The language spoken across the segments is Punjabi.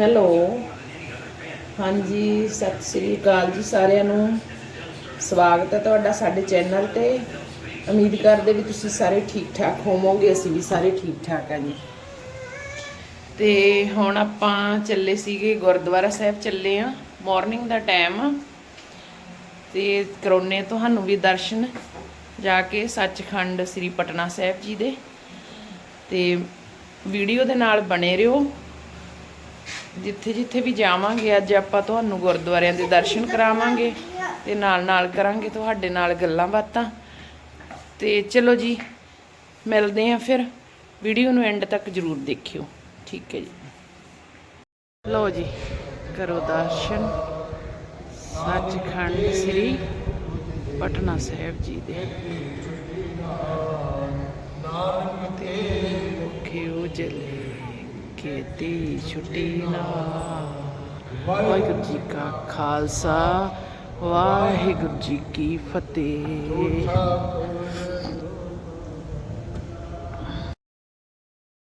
ਹੈਲੋ ਹਾਂਜੀ, ਸਤਿ ਸ੍ਰੀ ਅਕਾਲ ਜੀ ਸਾਰਿਆਂ ਨੂੰ। ਸਵਾਗਤ ਹੈ ਤੁਹਾਡਾ ਸਾਡੇ ਚੈਨਲ ਤੇ। ਉਮੀਦ ਕਰਦੇ ਵੀ ਤੁਸੀਂ ਸਾਰੇ ਠੀਕ ਠਾਕ ਹੋਵੋਗੇ, ਅਸੀਂ ਵੀ ਸਾਰੇ ਠੀਕ ਠਾਕ ਹਾਂ ਜੀ। ਤੇ ਹੁਣ ਆਪਾਂ ਚੱਲੇ ਸੀਗੇ, ਗੁਰਦੁਆਰਾ ਸਾਹਿਬ ਚੱਲੇ ਆ ਮਾਰਨਿੰਗ ਦਾ ਟਾਈਮ ਆ। ਤੇ ਕਰੋਨੇ ਤੁਹਾਨੂੰ ਵੀ ਦਰਸ਼ਨ। ਜਾ ਕੇ ਸੱਚਖੰਡ ਸ੍ਰੀ ਪਟਨਾ ਸਾਹਿਬ ਜੀ ਦੇ। ਤੇ ਵੀਡੀਓ ਦੇ ਨਾਲ ਬਣੇ ਰਹੋ। ਜਿੱਥੇ ਜਿੱਥੇ ਵੀ ਜਾਵਾਂਗੇ, ਅੱਜ ਆਪਾਂ ਤੁਹਾਨੂੰ ਗੁਰਦੁਆਰਿਆਂ ਦੇ ਦਰਸ਼ਨ ਕਰਾਵਾਂਗੇ ਤੇ ਨਾਲ ਨਾਲ ਕਰਾਂਗੇ ਤੁਹਾਡੇ ਨਾਲ ਗੱਲਾਂ ਬਾਤਾਂ। ਤੇ ਚਲੋ ਜੀ, ਮਿਲਦੇ ਆਂ ਫਿਰ। ਵੀਡੀਓ ਨੂੰ ਐਂਡ ਤੱਕ ਜਰੂਰ ਦੇਖਿਓ। ਠੀਕ ਹੈ ਜੀ। ਲਓ ਜੀ, ਕਰੋ ਦਰਸ਼ਨ। ਸੱਚਖੰਡ ਸ੍ਰੀ ਪਟਨਾ ਸਾਹਿਬ ਜੀ ਦੇ। ਤੇ ਮੁਖਿਓ ਜਲੇ ਕੀਤੀ ਛੁੱਟੀ ਨਾ ਵਾਹਿਗੁਰੂ ਜੀ ਕਾ ਖਾਲਸਾ ਵਾਹਿਗੁਰੂ ਜੀ ਕੀ ਫਤਿਹ।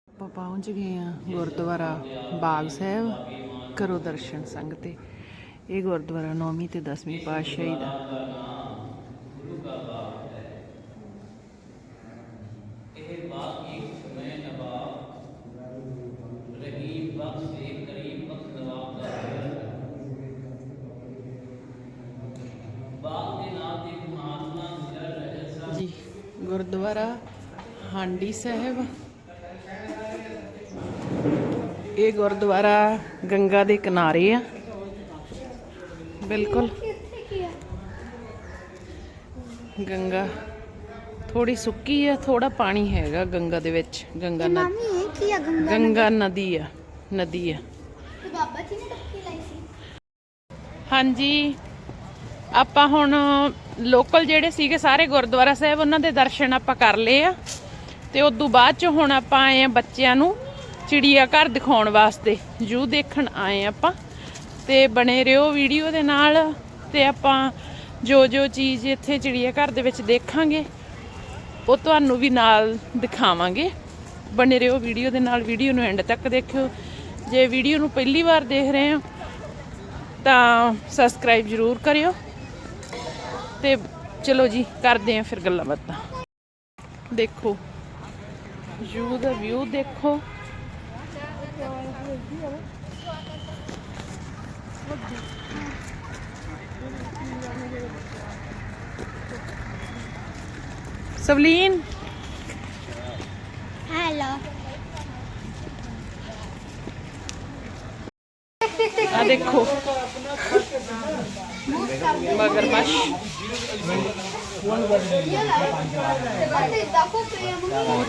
ਆਪਾਂ ਪਹੁੰਚ ਗਏ ਆ ਗੁਰਦੁਆਰਾ ਬਾਗ ਸਾਹਿਬ ਕਰੋ ਦਰਸ਼ਨ ਸੰਗ ਤੇ ਇਹ ਗੁਰਦੁਆਰਾ 9ਵੀਂ ਤੇ 10ਵੀਂ ਪਾਤਸ਼ਾਹੀ ਦਾ ਇਹ ਬਾਤ ਇੱਕ ਸਮੇਂ ਨਵਾਬ ਰਹੀਮ ਬਖਸ਼ ਦੇ ਕਰੀਮ ਬਖਸ਼ ਨਵਾਬ ਦਾ ਹੈ ਬਾਗ ਦੇ ਨਾਂ ਤੇ ਮਹਾਤਮਾ ਜ਼ਿਲ੍ਹਾ ਰਹਿਸਾ ਜੀ ਗੁਰਦੁਆਰਾ ਹਾਂਡੀ ਸਾਹਿਬ। ਇਹ ਗੁਰਦੁਆਰਾ ਗੰਗਾ ਦੇ ਕਿਨਾਰੇ ਆ। ਬਿਲਕੁਲ। ਗੰਗਾ ਥੋੜੀ ਸੁੱਕੀ ਆ ਥੋੜਾ ਪਾਣੀ ਹੈਗਾ ਗੰਗਾ ਦੇ ਵਿੱਚ। ਗੰਗਾ ਨਦੀ ਕੀ ਆ? ਗੰਗਾ ਗੰਗਾ ਨਦੀ ਆ ਨਦੀ ਆ। ਤੇ ਬਾਬਾ ਜੀ ਨੇ ਟੱਕੀ ਲਾਈ ਸੀ। ਹਾਂਜੀ। ਆਪਾਂ ਹੁਣ ਲੋਕਲ ਜਿਹੜੇ ਸੀਗੇ ਸਾਰੇ ਗੁਰਦੁਆਰਾ ਸਾਹਿਬ ਉਹਨਾਂ ਦੇ ਦਰਸ਼ਨ ਆਪਾਂ ਕਰ ਲਏ ਆ। ਤੇ ਉਸ ਤੋਂ ਬਾਅਦ ਚ ਹੁਣ ਆਪਾਂ ਆਏ ਆ ਬੱਚਿਆਂ ਨੂੰ ਚਿੜੀਆ ਘਰ ਦਿਖਾਉਣ ਵਾਸਤੇ। ਜੂ ਦੇਖਣ ਆਏ ਆ ਆਪਾਂ। ਤੇ ਬਣੇ ਰਿਓ ਵੀਡੀਓ ਦੇ ਨਾਲ ਤੇ ਆਪਾਂ ਜੋ ਜੋ ਚੀਜ਼ ਇੱਥੇ ਚਿੜੀਆ ਘਰ ਦੇ ਵਿੱਚ ਦੇਖਾਂਗੇ, ਉਹ ਤੁਹਾਨੂੰ ਵੀ ਨਾਲ ਦਿਖਾਵਾਂਗੇ। ਬਣੇ ਰਿਓ ਵੀਡੀਓ ਦੇ ਨਾਲ, ਵੀਡੀਓ ਨੂੰ ਐਂਡ ਤੱਕ ਦੇਖਿਓ। ਜੇ ਵੀਡੀਓ ਨੂੰ ਪਹਿਲੀ ਵਾਰ ਦੇਖ ਰਹੇ ਹੋ, ਤਾਂ ਸਬਸਕ੍ਰਾਈਬ ਜ਼ਰੂਰ ਕਰਿਓ। ਤੇ ਚਲੋ ਜੀ, ਕਰਦੇ ਆਂ ਫਿਰ ਗੱਲਾਂ ਬਾਤਾਂ। ਦੇਖੋ ਜੂ ਦਾ ਵਿਊ ਦੇਖੋ। ਸਵਲੀਨ। ਹੈਲੋ ਆ ਦੇਖੋ। ਮਗਰਮੱਛ।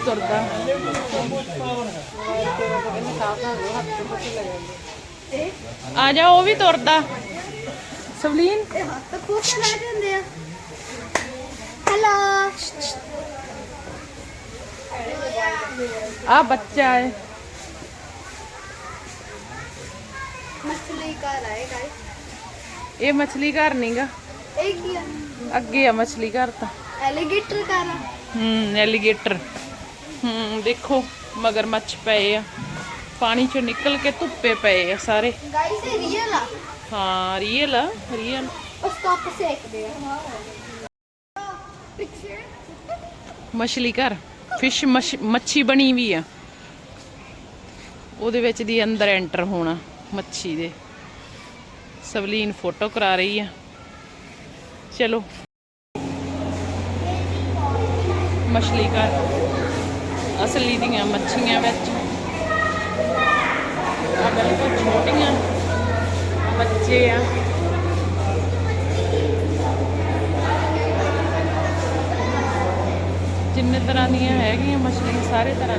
ਤੁਰਦਾ ਆ ਜਾ ਉਹ ਵੀ ਤੁਰਦਾ। ਸਵਲੀਨ? ਇਹ ਹੱਥ ਖੋਸ ਲੈ ਦਿੰਦੇ ਆ ਹੈਲੋ ਆ ਬੱਚਾ ਹੈ ਮਛਲੀ ਘਰ ਆਏ ਗਾਇਸ ਇਹ ਮਛਲੀ ਘਰ ਨਹੀਂਗਾ ਅੱਗੇ ਆ ਮਛਲੀ ਘਰ ਤਾਂ। ਐਲੀਗੇਟਰ ਘਰ ਆ? ਹੂੰ ਐਲੀਗੇਟਰ ਹੂੰ ਦੇਖੋ ਮਗਰਮੱਛ ਪਏ ਆ। ਪਾਣੀ ਚੋਂ ਨਿਕਲ ਕੇ ਧੁੱਪੇ ਪਏ ਆ ਸਾਰੇ। ਗਾਇਸ ਇਹ ਰੀਅਲ ਆ? ਹਾਂ ਰੀਅਲ ਆ ਰੀਅਲ ਉਸ ਕੱਪ ਸੇਕਦੇ ਆ। ਮਛਲੀ ਘਰ ਫਿਸ਼ ਮੱਛੀ ਬਣੀ ਵੀ ਆ। ਉਹਦੇ ਵਿੱਚ ਦੀ ਅੰਦਰ ਐਂਟਰ ਹੋਣਾ ਮੱਛੀ ਦੇ। ਸਵਲੀਨ ਫੋਟੋ ਕਰਾ ਰਹੀ ਆ। ਚਲੋ ਮਛਲੀ ਘਰ ਅਸਲੀ ਦੀਆਂ ਮੱਛੀਆਂ ਵਿੱਚ ਆ ਬਿਲਕੁਲ ਛੋਟੀਆਂ ਬੱਚੇ ਆ ਜਿੰਨੇ ਤਰ੍ਹਾਂ ਦੀਆਂ ਹੈਗੀਆਂ ਮਛਲੀਆਂ ਸਾਰੇ ਤਰ੍ਹਾਂ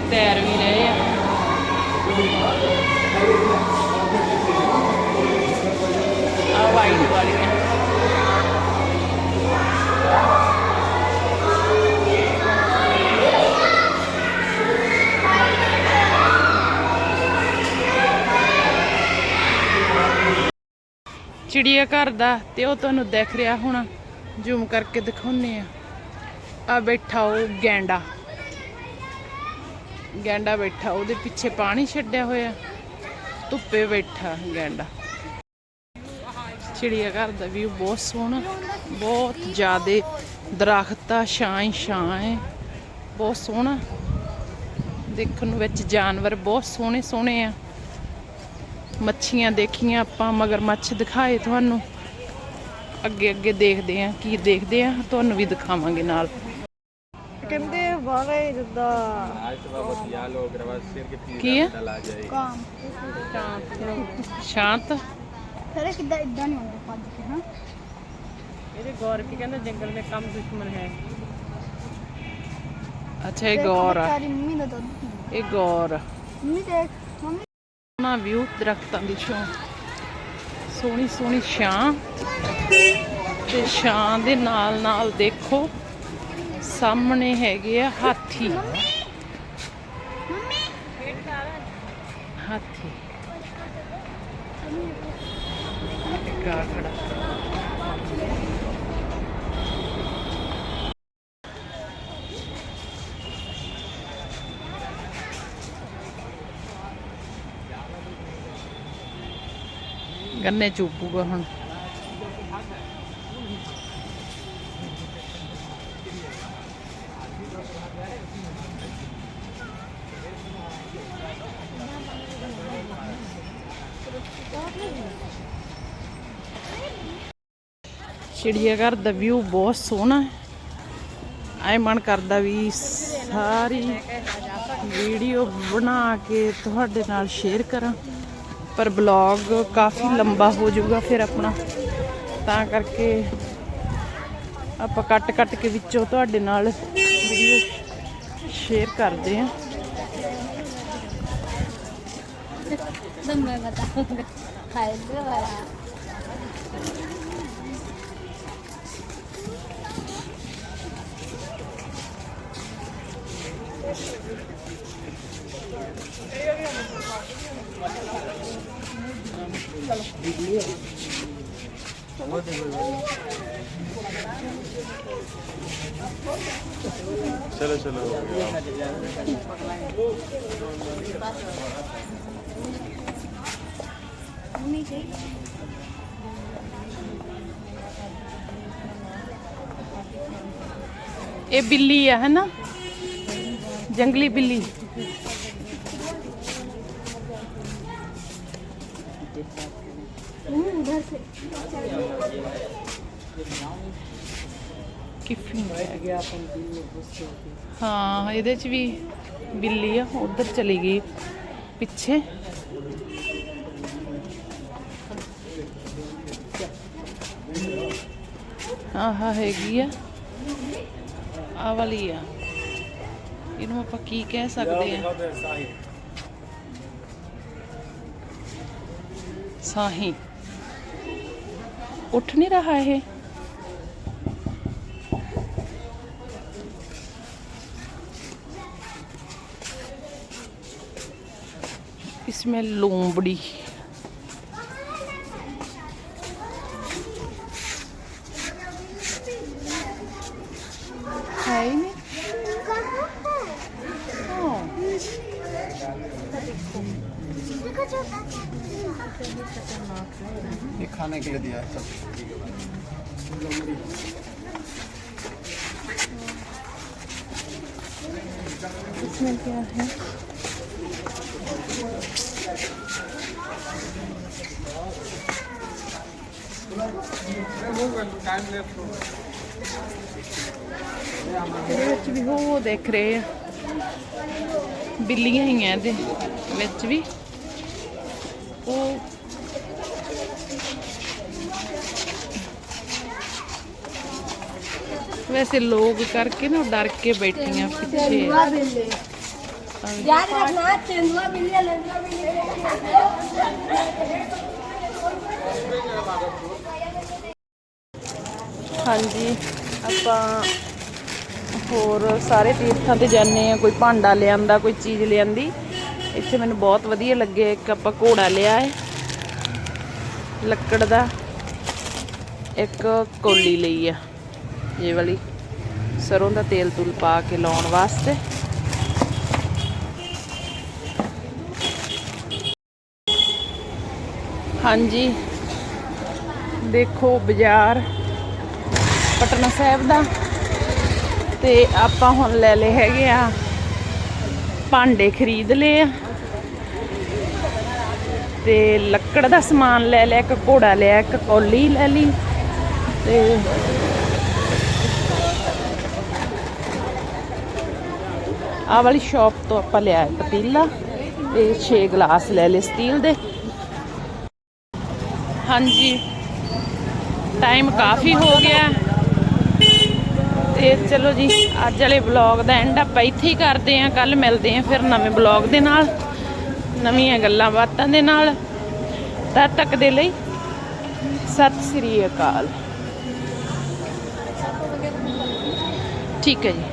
ਤੈਰ ਵੀ ਰਹੇ ਆ। ਆ ਵਾਈਟ ਵਾਲੀਆਂ ਚਿੜੀਆ ਘਰ ਦਾ ਤੇ ਉਹ ਤੁਹਾਨੂੰ ਦਿਖ ਰਿਹਾ ਹੁਣ। ਜ਼ੂਮ ਕਰਕੇ ਦਿਖਾਉਨੇ ਆ। ਆ ਬੈਠਾ ਉਹ ਗੈਂਡਾ। ਗੈਂਡਾ ਬੈਠਾ, ਉਹਦੇ ਪਿੱਛੇ ਪਾਣੀ ਛੱਡਿਆ ਹੋਇਆ। ਧੁੱਪੇ ਬੈਠਾ ਗੈਂਡਾ। ਚਿੜੀਆ ਘਰ ਦਾ ਵੀ ਬਹੁਤ ਸੋਹਣਾ, ਬਹੁਤ ਜ਼ਿਆਦੇ ਦਰਖਤ ਆ ਛਾਂ ਛਾਂ ਹੈ ਬਹੁਤ ਸੋਹਣਾ। ਦੇਖਣ ਨੂੰ ਵਿੱਚ ਜਾਨਵਰ ਬਹੁਤ ਸੋਹਣੇ ਸੋਹਣੇ ਆ। ਮੱਛੀਆਂ ਦੇਖੀਆਂ ਆਪਾਂ, ਮਗਰ ਮੱਛ ਦਿਖਾਏ ਤੁਹਾਨੂੰ। ਅੱਗੇ ਅੱਗੇ ਦੇਖਦੇ ਆ, ਕੀ ਦੇਖਦੇ ਆ, ਤੁਹਾਨੂੰ ਵੀ ਦਿਖਾਵਾਂਗੇ ਨਾਲ। ਕਹਿੰਦੇ ਬਾਰੇ ਜਿੱਦਾਂ ਕੀ ਹੈ? ਕਾਮ। ਸ਼ਾਂਤ ਫਿਰ ਕਿੱਦਾਂ ਇਦਾਂ ਨਹੀਂ ਹੁੰਦੇ ਭੱਜ ਕੇ ਹਾਂ ਇਹਦੇ ਗੌਰ ਕੀ ਕਹਿੰਦਾ ਜੰਗਲ ਵਿੱਚ ਕਮ ਦੁਸ਼ਮਣ ਹੈ। ਅੱਛਾ ਇਹ ਗੌਰ ਆ। ਤੇਰੀ ਮੰਮੀ ਦਾ ਦੁੱਧ ਪੀਂਦਾ ਇਹ ਗੌਰ ਆ। ਮੰਮੀ ਦੇਖ ਮੰਮੀ। ਸੋਹਣਾ ਵਿਊ ਦਰਖਤਾਂ ਦੀ ਛਾਂ। ਸੋਹਣੀ ਸੋਹਣੀ ਛਾਂ। ਤੇ ਛਾਂ ਦੇ ਨਾਲ ਨਾਲ ਦੇਖੋ। ਸਾਹਮਣੇ ਹੈਗੇ ਆ ਹਾਥੀ। ਹਾਥੀ। ਗੰਨੇ ਚੂਪੂਗਾ ਹੁਣ। ਚਿੜੀਆ ਘਰ ਦਾ ਵਿਊ ਬਹੁਤ ਸੋਹਣਾ ਹੈ। ਐ ਮਨ ਕਰਦਾ ਵੀ ਸਾਰੀ ਵੀਡੀਓ ਬਣਾ ਕੇ ਤੁਹਾਡੇ ਨਾਲ ਸ਼ੇਅਰ ਕਰਾਂ। ਪਰ ਬਲੌਗ ਕਾਫੀ ਲੰਬਾ ਹੋ ਜਾਊਗਾ ਫਿਰ ਆਪਣਾ। ਤਾਂ ਕਰਕੇ ਆਪਾਂ ਕੱਟ ਕੱਟ ਕੇ ਵਿੱਚੋਂ ਤੁਹਾਡੇ ਨਾਲ ਵੀਡੀਓ ਸ਼ੇਅਰ ਕਰਦੇ ਹਾਂ। ਦੰਗਾ ਗਤਾ ਹਾਏ ਦਵਾਰਾ चलो चलो ਮੰਮੀ ਜੀ ਇਹ ਬਿੱਲੀ ਆ ਹੈ ਨਾ जंगली बिल्ली हाँ ये भी बिल्ली है उधर चली गई पीछे हाँ हाँ हैगी आ वाली है ਇਹਨੂੰ ਆਪਾਂ ਕੀ ਕਹਿ ਸਕਦੇ ਆ ਸਾਹੀ ਉੱਠ ਨਹੀਂ ਰਹਾ ਇਹ इसमें लोमड़ी ये खाने के लिए दिया है सब इसमें क्या है ਇਹਦੇ ਵਿੱਚ ਵੀ ਉਹ ਦੇਖ ਰਹੇ ਆ ਬਿੱਲੀਆਂ ਹੀ ਆ ਇਹਦੇ ਵਿੱਚ ਵੀ ਵੈਸੇ ਲੋਗ ਕਰਕੇ ਨਾ ਡਰ ਕੇ ਬੈਠੀਆਂ ਪਿੱਛੇ। ਹਾਂਜੀ ਆਪਾਂ ਹੋਰ ਸਾਰੇ ਤੀਰਥਾਂ ਤੇ ਜਾਂਦੇ ਆ ਕੋਈ ਭਾਂਡਾ ਲਿਆਂਦਾ ਕੋਈ ਚੀਜ਼ ਲਿਆਂਦੀ। ਇੱਥੇ ਮੈਨੂੰ ਬਹੁਤ ਵਧੀਆ ਲੱਗਿਆ ਇੱਕ ਆਪਾਂ ਘੋੜਾ ਲਿਆ ਹੈ। ਲੱਕੜ ਦਾ ਇੱਕ ਕੋਲੀ ਲਈ ਆ। ਇਹ ਵਾਲੀ ਸਰੋਂ ਦਾ ਤੇਲ ਤੂਲ ਪਾ ਕੇ ਲਾਉਣ ਵਾਸਤੇ। ਹਾਂਜੀ। ਦੇਖੋ ਬਾਜ਼ਾਰ, ਪਟਨਾ ਸਾਹਿਬ ਦਾ। ਤੇ ਆਪਾਂ ਹੁਣ ਲੈ ਲਏ ਹੈਗੇ ਆ ਭਾਂਡੇ ਖਰੀਦ ਲਏ ਆ। ਤੇ ਲੱਕੜ ਦਾ ਸਮਾਨ ਲੈ ਲਿਆ, ਇੱਕ ਘੋੜਾ ਲਿਆ, ਇੱਕ ਕੌਲੀ ਲੈ ਲਈ ਤੇ ਆਹ ਵਾਲੀ ਸ਼ਾਪ ਤੋਂ ਆਪਾਂ ਲਿਆ ਪਤੀਲਾ ਤੇ 6 ਗਲਾਸ ਲੈ ਲਏ ਸਟੀਲ ਦੇ। ਹਾਂਜੀ ਟਾਈਮ ਕਾਫੀ ਹੋ ਗਿਆ। ਤੇ ਚਲੋ ਜੀ, ਅੱਜ ਵਾਲੇ ਵਲੌਗ ਦਾ ਐਂਡ ਆਪਾਂ ਇੱਥੇ ਹੀ ਕਰਦੇ ਆਂ ਕੱਲ ਮਿਲਦੇ ਆਂ ਫਿਰ ਨਵੇਂ ਵਲੌਗ ਦੇ ਨਾਲ। ਨਵੀਆਂ ਗੱਲਾਂ ਬਾਤਾਂ ਦੇ ਨਾਲ। ਤਦ ਤੱਕ ਦੇ ਲਈ ਸਤਿ ਸ੍ਰੀ ਅਕਾਲ। ਠੀਕ ਹੈ ਜੀ।